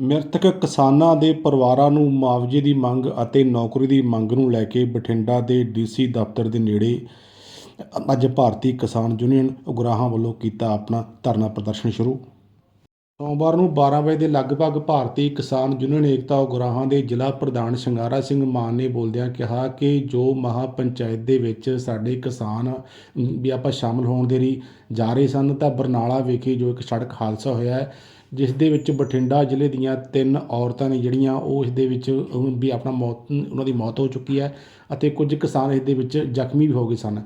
ਮ੍ਰਿਤਕ ਕਿਸਾਨਾਂ ਦੇ ਪਰਿਵਾਰਾਂ ਨੂੰ ਮੁਆਵਜ਼ੇ ਦੀ ਮੰਗ ਅਤੇ ਨੌਕਰੀ ਦੀ ਮੰਗ ਨੂੰ ਲੈ ਕੇ ਬਠਿੰਡਾ ਦੇ ਡੀਸੀ ਦਫ਼ਤਰ ਦੇ ਨੇੜੇ ਅੱਜ ਭਾਰਤੀ ਕਿਸਾਨ ਯੂਨੀਅਨ ਉਗਰਾਹਾਂ ਵੱਲੋਂ ਕੀਤਾ ਆਪਣਾ ਧਰਨਾ ਪ੍ਰਦਰਸ਼ਨ ਸ਼ੁਰੂ। ਸੋਮਵਾਰ ਨੂੰ 12 ਵਜੇ ਦੇ ਲਗਭਗ ਭਾਰਤੀ ਕਿਸਾਨ ਯੂਨੀਅਨ ਏਕਤਾ ਉਗਰਾਹਾਂ ਦੇ ਜ਼ਿਲ੍ਹਾ ਪ੍ਰਧਾਨ ਸ਼ਿੰਗਾਰਾ ਸਿੰਘ ਮਾਨ ਨੇ ਬੋਲਦਿਆਂ ਕਿਹਾ ਕਿ ਜੋ ਮਹਾ ਪੰਚਾਇਤ ਦੇ ਵਿੱਚ ਸਾਡੇ ਕਿਸਾਨ ਵੀ ਆਪਾਂ ਸ਼ਾਮਲ ਹੋਣ ਦੇ ਲਈ ਜਾ ਰਹੇ ਸਨ, ਤਾਂ ਬਰਨਾਲਾ ਵਿਖੇ ਜੋ ਇੱਕ ਸੜਕ ਹਾਦਸਾ ਹੋਇਆ ਹੈ, ਜਿਸ ਦੇ ਵਿੱਚ ਬਠਿੰਡਾ ਜ਼ਿਲ੍ਹੇ ਦੀਆਂ ਤਿੰਨ ਔਰਤਾਂ ਨੇ ਜਿਹੜੀਆਂ, ਉਹ ਇਸ ਦੇ ਵਿੱਚ ਵੀ ਆਪਣਾ ਮੌਤ ਉਹਨਾਂ ਦੀ ਮੌਤ ਹੋ ਚੁੱਕੀ ਹੈ ਅਤੇ ਕੁਝ ਕਿਸਾਨ ਇਸ ਦੇ ਵਿੱਚ ਜ਼ਖਮੀ ਵੀ ਹੋ ਗਏ ਸਨ।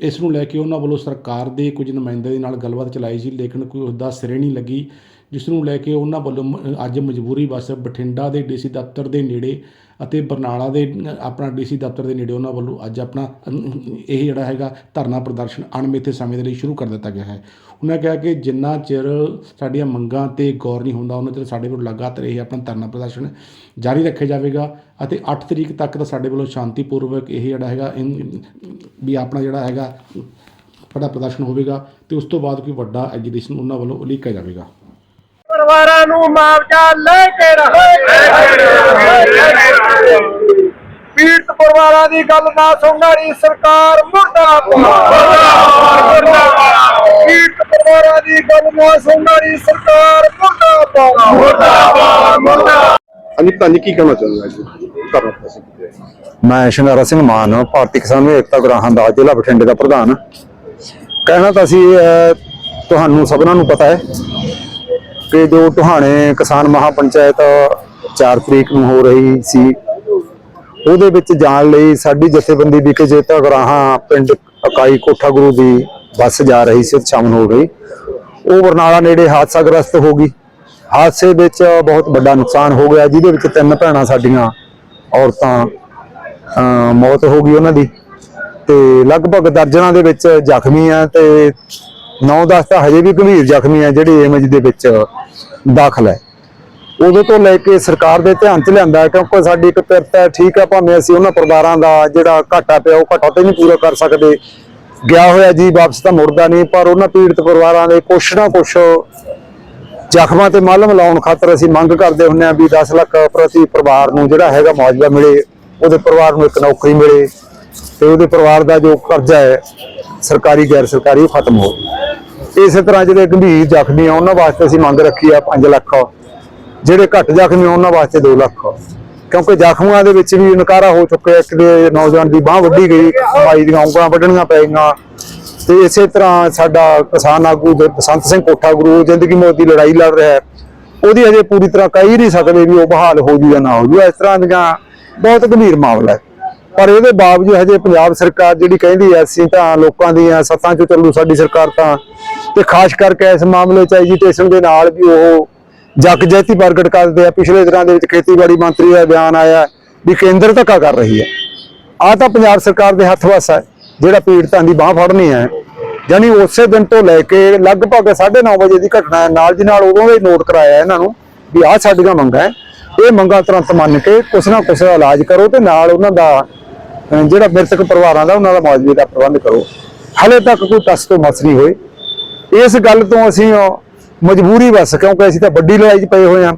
ਇਸ ਨੂੰ ਲੈ ਕੇ ਉਹਨਾਂ ਵੱਲੋਂ ਸਰਕਾਰ ਦੇ ਕੁਝ ਨੁਮਾਇੰਦਿਆਂ ਦੇ ਨਾਲ ਗੱਲਬਾਤ ਚਲਾਈ ਸੀ ਲੇਕਿਨ ਕੋਈ ਉਸਦਾ ਸਿਰੇ ਨਹੀਂ ਲੱਗੀ ਜਿਸ ਨੂੰ ਲੈ ਕੇ ਉਹਨਾਂ ਵੱਲੋਂ ਮ- ਅੱਜ ਮਜਬੂਰੀ ਵਸ ਬਠਿੰਡਾ ਦੇ ਡੀਸੀ ਦਫ਼ਤਰ ਦੇ ਨੇੜੇ ਅਤੇ ਬਰਨਾਲਾ ਦੇ ਅ, ਆਪਣਾ ਡੀਸੀ ਦਫ਼ਤਰ ਦੇ ਨੇੜੇ ਉਹਨਾਂ ਵੱਲੋਂ ਅੱਜ ਆਪਣਾ ਇਹ ਜਿਹੜਾ ਹੈਗਾ ਧਰਨਾ ਪ੍ਰਦਰਸ਼ਨ ਅਣਮਿੱਥੇ ਸਮੇਂ ਦੇ ਲਈ ਸ਼ੁਰੂ ਕਰ ਦਿੱਤਾ ਗਿਆ ਹੈ। ਉਹਨਾਂ ਕਿਹਾ ਕਿ ਜਿੰਨਾ ਚਿਰ ਸਾਡੀਆਂ ਮੰਗਾਂ ਤੇ ਗੌਰ ਨਹੀਂ ਹੁੰਦਾ ਉਹਨਾਂ ਚਿਰ ਸਾਡੇ ਵੱਲੋਂ ਲਗਾਤਾਰ ਇਹ ਆਪਣਾ ਧਰਨਾ ਪ੍ਰਦਰਸ਼ਨ ਜਾਰੀ ਰੱਖਿਆ ਜਾਵੇਗਾ ਅਤੇ 8 ਤਰੀਕ ਤੱਕ ਤਾਂ ਸਾਡੇ ਵੱਲੋਂ ਸ਼ਾਂਤੀਪੂਰਵਕ ਇਹ ਜਿਹੜਾ ਹੈਗਾ ਵੀ ਆਪਣਾ ਜਿਹੜਾ ਹੈਗਾ ਬੜਾ ਪ੍ਰਦਰਸ਼ਨ ਹੋਵੇਗਾ ਤੇ ਉਸ ਤੋਂ ਬਾਅਦ ਕੋਈ ਵੱਡਾ ਐਜੀਟੇਸ਼ਨ ਉਹਨਾਂ ਵੱਲੋਂ ਉਲੀਕਿਆ ਜਾਵੇਗਾ। ਪਰਿਵਾਰਾਂ ਨੂੰ ਮੁਆਵਜ਼ਾ ਲੈ ਕੇ ਰਹੇ। ਪੀੜਤ ਪਰਿਵਾਰਾਂ ਦੀ ਗੱਲ ਨਾ ਸੁਣਨ ਵਾਲੀ ਸਰਕਾਰ ਮੁਰਦਾਬਾਦ। ਪੀੜਤ ਪਰਿਵਾਰਾਂ ਦੀ ਗੱਲ ਨਾ ਸੁਣਨ ਵਾਲੀ ਸਰਕਾਰ ਮੁਰਦਾਬਾਦ। ਮੁਰਦਾਬਾਦ ਮੁਰਦਾਬਾਦ। ਭਾਜੀ ਕੀ ਕਹਿਣਾ ਚਾਹੁੰਦੇ ਜੀ ਕਰਨਾ ਤੁਸੀਂ ਮੈਂ ਸ਼ਿੰਗਾਰਾ ਸਿੰਘ ਮਾਨ ਭਾਰਤੀ ਕਿਸਾਨ ਏਕਤਾ ਗਰਾਹਾਂ ਦਾ ਜ਼ਿਲ੍ਹਾ ਬਠਿੰਡੇ ਦਾ ਪ੍ਰਧਾਨ। ਕਹਿਣਾ ਤਾਂ ਸੀ ਅਹ, ਤੁਹਾਨੂੰ ਸਭਨਾਂ ਨੂੰ ਪਤਾ ਹੈ ਕਿ ਜੋ ਟੁਹਾਣੇ ਕਿਸਾਨ ਮਹਾਪੰਚਾਇਤ 4 ਤਰੀਕ ਨੂੰ ਹੋ ਰਹੀ ਸੀ ਉਹਦੇ ਵਿੱਚ ਜਾਣ ਲਈ ਸਾਡੀ ਜਥੇਬੰਦੀ ਵਿਕੇ ਜੇਤਾ ਗਰਾਹਾਂ ਪਿੰਡ ਇਕਾਈ ਕੋਠਾ ਗੁਰੂ ਦੀ ਬੱਸ ਜਾ ਰਹੀ ਸੀ ਉੱਥੇ ਸ਼ਾਮਲ ਹੋ ਗਈ। ਉਹ ਬਰਨਾਲਾ ਨੇੜੇ ਹਾਦਸਾਗ੍ਰਸਤ ਹੋ ਗਈ। ਹਾਦਸੇ ਵਿੱਚ ਬਹੁਤ ਵੱਡਾ ਨੁਕਸਾਨ ਹੋ ਗਿਆ ਜਿਹਦੇ ਵਿੱਚ ਤਿੰਨ ਭੈਣਾਂ ਸਾਡੀਆਂ ਔਰਤਾਂ ਮੌਤ ਹੋ ਗਈ ਉਹਨਾਂ ਦੀ। ਤੇ ਲਗਭਗ ਦਰਜਨਾਂ ਦੇ ਵਿੱਚ ਜ਼ਖਮੀ ਆ ਤੇ 9-10 ਤਾਂ ਹਜੇ ਵੀ ਗੰਭੀਰ ਜ਼ਖਮੀ ਆ ਜਿਹੜੇ ਇਮੇਜ ਦੇ ਵਿੱਚ ਦਾਖਲ ਹੈ। ਉਦੋਂ ਤੋਂ ਲੈ ਕੇ ਸਰਕਾਰ ਦੇ ਧਿਆਨ 'ਚ ਲਿਆਂਦਾ ਕਿਉਂਕਿ ਸਾਡੀ ਇੱਕ ਪਿਰਤ ਹੈ, ਠੀਕ ਹੈ ਭਾਵੇਂ ਅਸੀਂ ਉਹਨਾਂ ਪਰਿਵਾਰਾਂ ਦਾ ਜਿਹੜਾ ਘਾਟਾ ਪਿਆ ਉਹ ਘਾਟਾ ਤੇ ਨਹੀਂ ਪੂਰਾ ਕਰ ਸਕਦੇ। ਗਿਆ ਹੋਇਆ ਜੀ, ਵਾਪਸ ਤਾਂ ਮੁੜਦਾ ਨਹੀਂ, ਪਰ ਉਹਨਾਂ ਪੀੜਤ ਪਰਿਵਾਰਾਂ ਦੇ ਕੁਛ ਨਾ ਕੁਛ ਜ਼ਖਮਾਂ ਤੇ ਮਲਮ ਲਾਉਣ ਖਾਤਰ ਅਸੀਂ ਮੰਗ ਕਰਦੇ ਹੁੰਨੇ ਆ ਵੀ 10 ਲੱਖ ਪ੍ਰਤੀ ਪਰਿਵਾਰ ਨੂੰ ਜਿਹੜਾ ਹੈਗਾ ਮੁਆਵਜ਼ਾ ਮਿਲੇ। ਉਹਦੇ ਪਰਿਵਾਰ ਨੂੰ ਇੱਕ ਨੌਕਰੀ ਮਿਲੇ ਤੇ ਉਹਦੇ ਪਰਿਵਾਰ ਦਾ ਜੋ ਕਰਜ਼ਾ ਹੈ, ਸਰਕਾਰੀ ਗੈਰ ਸਰਕਾਰੀ ਉਹ ਖਤਮ ਹੋ ਇਸੇ ਤਰ੍ਹਾਂ ਜਿਹੜੇ ਗੰਭੀਰ ਜ਼ਖਮੀ ਆ, ਉਹਨਾਂ ਵਾਸਤੇ ਅਸੀਂ ਮੰਗ ਰੱਖੀ ਆ 5 ਲੱਖ। ਜਿਹੜੇ ਘੱਟ ਜ਼ਖਮੀ ਆ, ਉਹਨਾਂ ਵਾਸਤੇ 2 ਲੱਖ। ਕਿਉਂਕਿ ਜ਼ਖਮਾਂ ਦੇ ਵਿੱਚ ਵੀ ਨਕਾਰਾ ਹੋ ਚੁੱਕਿਆ, ਇੱਕ ਦੇ ਨੌਜਵਾਨ ਦੀ ਬਾਹ ਵੱਢੀ ਗਈ, ਮਾਈ ਦੀਆਂ ਉਂਗਲਾਂ ਵੱਢਣੀਆਂ ਪੈ ਗਈਆਂ ਤੇ ਇਸੇ ਤਰ੍ਹਾਂ ਸਾਡਾ ਕਿਸਾਨ ਆਗੂ ਬਸੰਤ ਸਿੰਘ ਕੋਠਾ ਗੁਰੂ ਜ਼ਿੰਦਗੀ ਮੌਤ ਦੀ ਲੜਾਈ ਲੜ ਰਿਹਾ ਹੈ। ਉਹਦੀ ਅਜੇ ਪੂਰੀ ਤਰ੍ਹਾਂ ਕਹਿ ਹੀ ਨਹੀਂ ਸਕਦੇ ਵੀ ਉਹ ਬਹਾਲ ਹੋ ਜੂ ਜਾਂ ਨਾ ਹੋ ਜੂ। ਇਸ ਤਰ੍ਹਾਂ ਦੀਆਂ ਬਹੁਤ ਗੰਭੀਰ ਮਾਮਲਾ ਹੈ। ਪਰ ਇਹਦੇ ਬਾਵਜੂਦ ਹਜੇ ਪੰਜਾਬ ਸਰਕਾਰ ਜਿਹੜੀ ਕਹਿੰਦੀ ਐ ਅਸੀਂ ਤਾਂ ਲੋਕਾਂ ਦੀਆਂ, ਸੱਤਾਂ ਚੋਂ ਚੱਲੂ ਸਾਡੀ ਸਰਕਾਰ ਤਾਂ, ਤੇ ਖਾਸ ਕਰਕੇ ਇਸ ਮਾਮਲੇ 'ਚ ਐਜੀਟੇਸ਼ਨ ਦੇ ਨਾਲ ਵੀ ਉਹ ਜੱਗ ਜੈਤੀ ਪ੍ਰਗਟ ਕਰਦੇ ਆ। ਪਿਛਲੇ ਦਿਨਾਂ ਦੇ ਵਿੱਚ ਖੇਤੀਬਾੜੀ ਮੰਤਰੀ ਦਾ ਬਿਆਨ ਆਇਆ ਵੀ ਕੇਂਦਰ ਧੱਕਾ ਕਰ ਰਹੀ ਹੈ। ਆ ਤਾਂ ਪੰਜਾਬ ਸਰਕਾਰ ਦੇ ਹੱਥ ਵਸ ਹੈ, ਜਿਹੜਾ ਪੀੜਤਾਂ ਦੀ ਬਾਹ ਫੜਨੀ ਹੈ। ਯਾਨੀ ਉਸੇ ਦਿਨ ਤੋਂ ਲੈ ਕੇ ਲਗਭਗ 9:30 ਵਜੇ ਦੀ ਘਟਨਾ ਹੈ। ਨਾਲ ਦੀ ਨਾਲ ਉਦੋਂ ਹੀ ਨੋਟ ਕਰਾਇਆ ਇਹਨਾਂ ਨੂੰ ਵੀ ਆਹ ਸਾਡੀਆਂ ਮੰਗਾਂ ਇਹ ਮੰਗਾਂ ਤੁਰੰਤ ਮੰਨ ਕੇ ਕੁਛ ਨਾ ਕੁਛ ਇਲਾਜ ਕਰੋ ਤੇ ਨਾਲ ਉਹਨਾਂ ਦਾ ਜਿਹੜਾ ਮ੍ਰਿਤਕ ਪਰਿਵਾਰਾਂ ਦਾ ਉਹਨਾਂ ਦਾ ਮੁਆਵਜ਼ੇ ਦਾ ਪ੍ਰਬੰਧ ਕਰੋ। ਹਲੇ ਤੱਕ ਕੋਈ ਟਸ ਤੋਂ ਮਸ ਨਹੀਂ ਹੋਏ ਇਸ ਗੱਲ ਤੋਂ ਅਸੀਂ ਮਜਬੂਰੀ ਬਸ ਕਿਉਂਕਿ ਅਸੀਂ ਤਾਂ ਵੱਡੀ ਲੜਾਈ 'ਚ ਪਏ ਹੋਏ ਹਾਂ।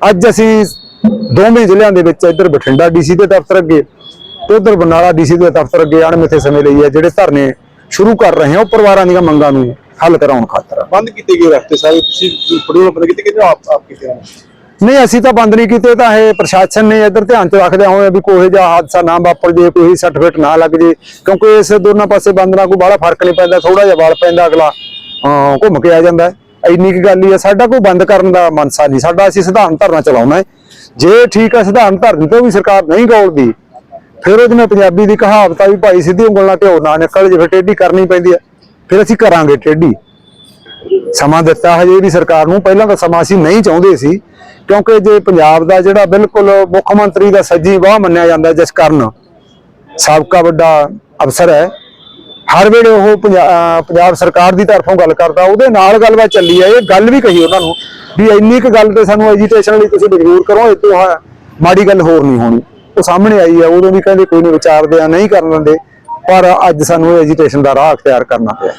ਅੱਜ ਅਸੀਂ ਦੋਵੇਂ ਜ਼ਿਲ੍ਹਿਆਂ ਦੇ ਵਿੱਚ ਇੱਧਰ ਬਠਿੰਡਾ ਡੀਸੀ ਦੇ ਦਫ਼ਤਰ ਅੱਗੇ ਤੇ ਉਧਰ ਬਰਨਾਲਾ ਡੀਸੀ ਦੇ ਦਫ਼ਤਰ ਅੱਗੇ ਅਣਮਿੱਥੇ ਸਮੇਂ ਲਈ ਹੈ, ਜਿਹੜੇ ਧਰਨੇ ਸ਼ੁਰੂ ਕਰ ਰਹੇ ਹਾਂ, ਉਹ ਪਰਿਵਾਰਾਂ ਦੀਆਂ ਮੰਗਾਂ ਨੂੰ ਹੱਲ ਕਰਾਉਣ ਖਾਤਰ। ਬੰਦ ਕੀਤੇ ਗਏ ਰਸਤੇ ਸਾਰੇ ਤੁਸੀਂ ਪੜਿਓ ਬੰਦ ਕੀਤੇ ਕਿ ਆਪ ਆਪ ਕੀਤੇ ਨਹੀਂ, ਅਸੀਂ ਤਾਂ ਬੰਦ ਨਹੀਂ ਕੀਤੇ, ਤਾਂ ਇਹ ਪ੍ਰਸ਼ਾਸਨ ਨੇ ਇੱਧਰ ਧਿਆਨ ਚ ਰੱਖਦਿਆਂ ਹੋਇਆ ਵੀ ਕੋਈ ਜਿਹਾ ਹਾਦਸਾ ਨਾ ਵਾਪਰ ਜੇ, ਕੋਈ ਸਰਟੀਫਿਕੇਟ ਨਾ ਲੱਗ ਜੇ, ਕਿਉਂਕਿ ਇਸ ਦੋਨਾਂ ਪਾਸੇ ਬੰਦ ਨਾਲ ਕੋਈ ਬਾਹਲਾ ਫ਼ਰਕ ਨਹੀਂ ਪੈਂਦਾ ਥੋੜਾ ਜਿਹਾ ਵਲ ਪੈਂਦਾ ਅਗਲਾ ਘੁੰਮ ਕੇ ਆ ਜਾਂਦਾ। ਇੰਨੀ ਕੀ ਗੱਲ ਹੀ ਹੈ ਸਾਡਾ ਕੋਈ ਬੰਦ ਕਰਨ ਦਾ ਮਨਸਾ ਨਹੀਂ, ਸਾਡਾ ਅਸੀਂ ਸਧਾਰਨ ਧਰਨਾ ਚਲਾਉਣਾ ਹੈ। ਜੇ ਠੀਕ ਹੈ ਸਧਾਰਨ ਧਰਨੇ, ਤੋਂ ਵੀ ਸਰਕਾਰ ਨਹੀਂ ਗੌਲਦੀ ਫਿਰ ਉਹ ਜਿਵੇਂ ਪੰਜਾਬੀ ਦੀ ਕਹਾਵਤ ਆ ਵੀ ਭਾਈ ਸਿੱਧੀ ਉਂਗਲ ਨਾਲ ਢਿਓ ਨਾ ਨਿਕਲ ਜੇ, ਫਿਰ ਟੇਢੀ ਕਰਨੀ ਪੈਂਦੀ ਹੈ ਫਿਰ ਅਸੀਂ ਕਰਾਂਗੇ ਟੇਢੀ। ਸਮਾਂ ਦਿੱਤਾ, ਹਜੇ ਵੀ ਸਰਕਾਰ ਨੂੰ। ਪਹਿਲਾਂ ਤਾਂ ਸਮਾਂ ਅਸੀਂ ਨਹੀਂ ਚਾਹੁੰਦੇ ਸੀ, ਕਿਉਂਕਿ ਜੇ ਪੰਜਾਬ ਦਾ ਜਿਹੜਾ ਬਿਲਕੁਲ ਮੁੱਖ ਮੰਤਰੀ ਦਾ ਸੱਜੀ ਵਾਹ ਮੰਨਿਆ ਜਾਂਦਾ ਜਿਸ ਕਾਰਨ ਸਾਬਕਾ ਵੱਡਾ ਅਫਸਰ ਹੈ, ਹਰ ਵੇਲੇ ਉਹ ਪੰਜਾਬ ਸਰਕਾਰ ਦੀ ਤਰਫੋਂ ਗੱਲ ਕਰਦਾ, ਉਹਦੇ ਨਾਲ ਗੱਲਬਾਤ ਚੱਲੀ ਹੈ ਇਹ ਗੱਲ ਵੀ ਕਹੀ ਉਹਨਾਂ ਨੂੰ ਵੀ ਇੰਨੀ ਕੁ ਗੱਲ ਤੇ ਸਾਨੂੰ ਐਜੀਟੇਸ਼ਨ ਲਈ ਤੁਸੀਂ ਮਜਬੂਰ ਕਰੋ, ਇਹ ਤੋਂ ਮਾੜੀ ਗੱਲ ਹੋਰ ਨਹੀਂ ਹੋਣੀ। ਉਹ ਸਾਹਮਣੇ ਆਈ ਹੈ ਉਦੋਂ ਵੀ ਕਹਿੰਦੇ ਕੋਈ ਨਹੀਂ ਵਿਚਾਰਦੇ ਆ, ਨਹੀਂ ਕਰਨ ਦਿੰਦੇ, ਪਰ ਅੱਜ ਸਾਨੂੰ ਐਜੀਟੇਸ਼ਨ ਦਾ ਰਾਹ ਅਖਤਿਆਰ ਕਰਨਾ ਪਿਆ।